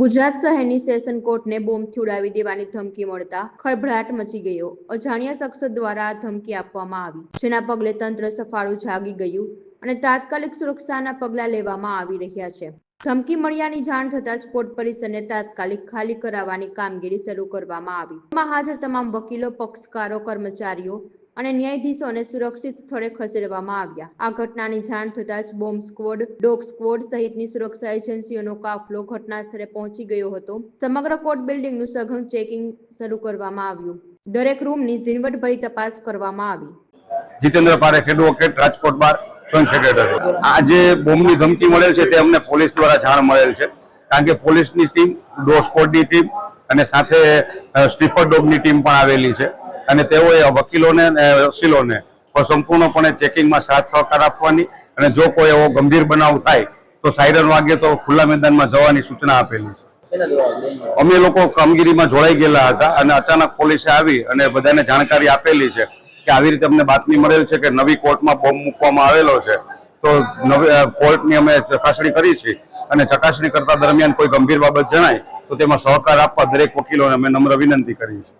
ગુજરાત શહેરની સેશન કોર્ટને બોમ્બથી ઉડાવી દેવાની ધમકી મળતા ખળભળાટ મચી ગયો. અજાણ્યા શખ્સ દ્વારા ધમકી આપવામાં આવી, જેના પગલે તંત્ર સફાળું જાગી ગયું અને તાત્કાલિક સુરક્ષાના પગલાં લેવામાં આવી રહ્યા છે. ધમકી મળ્યાની જાણ થતાં જ કોર્ટ પરિસરને તાત્કાલિક ખાલી કરાવવાની કામગીરી શરૂ કરવામાં આવી. હાજર તમામ વકીલો, પક્ષકારો, કર્મચારીઓ અને ન્યાયાધીશોને સુરક્ષિત સ્થળે ખસેડવામાં આવ્યા. આ ઘટનાની જાણ થતાં જ બોમ્બ સ્કવોડ ડોગ સ્કવોડ સહિતની સુરક્ષા એજન્સીઓનો કાફલો ઘટના સ્થળે પહોંચી ગયો હતો. સમગ્ર કોર્ટ બિલ્ડિંગનું સઘન ચેકિંગ શરૂ કરવામાં આવ્યું. દરેક રૂમની ઝીણવટભરી તપાસ કરવામાં આવી. Jitendra Parekh advocate Rajkot bar joint secretary આ જે બોમ્બની ધમકી મળેલ છે તે અમને પોલીસ દ્વારા જાણ મળેલ છે. કારણ કે પોલીસની ટીમ ડો સ્કોડની ટીમ અને સાથે અ, સ્ટીફર ડોગની ટીમ પણ આવેલી છે. અને તેઓએ વકીલોને અને વસીલોને સંપૂર્ણપણે ચેકિંગમાં સાથ સહકાર આપવાની અને જો કોઈ એવો ગંભીર બનાવ થાય તો સાયરન વાગે તો ખુલ્લા મેદાનમાં જવાની સૂચના આપેલી છે. અમે લોકો કામગીરીમાં જોડાઈ ગયેલા હતા અને અચાનક પોલીસે આવી અને બધાને જાણકારી આપેલી છે કે આવી રીતે અમને બાતમી મળેલ છે કે નવી કોર્ટમાં બોમ્બ મૂકવામાં આવેલો છે. તો નવી કોર્ટની અમે ચકાસણી કરી છે અને ચકાસણી કરતા દરમિયાન કોઈ ગંભીર બાબત જણાય તો તેમાં સહકાર આપવા દરેક વકીલોને અમે નમ્ર વિનંતી કરી છે